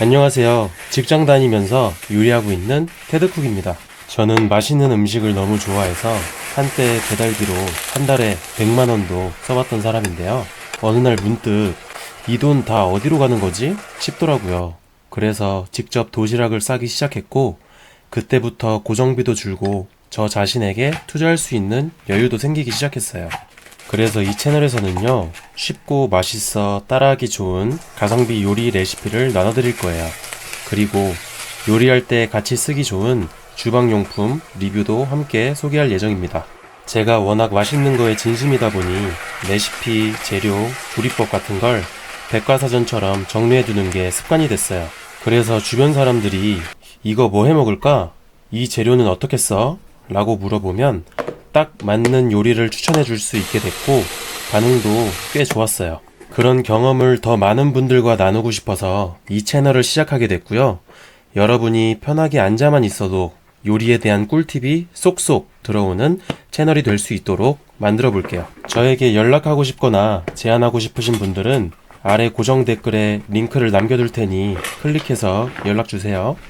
안녕하세요. 직장 다니면서 요리하고 있는 테드쿡입니다. 저는 맛있는 음식을 너무 좋아해서 한때 배달비로 한 달에 100만 원도 써봤던 사람인데요. 어느 날 문득 이 돈 다 어디로 가는 거지? 싶더라고요. 그래서 직접 도시락을 싸기 시작했고 그때부터 고정비도 줄고 저 자신에게 투자할 수 있는 여유도 생기기 시작했어요. 그래서 이 채널에서는요, 쉽고 맛있어 따라하기 좋은 가성비 요리 레시피를 나눠드릴 거예요. 그리고 요리할 때 같이 쓰기 좋은 주방용품 리뷰도 함께 소개할 예정입니다. 제가 워낙 맛있는 거에 진심이다 보니 레시피, 재료, 조리법 같은 걸 백과사전처럼 정리해두는 게 습관이 됐어요. 그래서 주변 사람들이 이거 뭐 해 먹을까? 이 재료는 어떻게 써? 라고 물어보면 딱 맞는 요리를 추천해 줄 수 있게 됐고 반응도 꽤 좋았어요. 그런 경험을 더 많은 분들과 나누고 싶어서 이 채널을 시작하게 됐고요. 여러분이 편하게 앉아만 있어도 요리에 대한 꿀팁이 쏙쏙 들어오는 채널이 될 수 있도록 만들어 볼게요. 저에게 연락하고 싶거나 제안하고 싶으신 분들은 아래 고정 댓글에 링크를 남겨둘 테니 클릭해서 연락 주세요.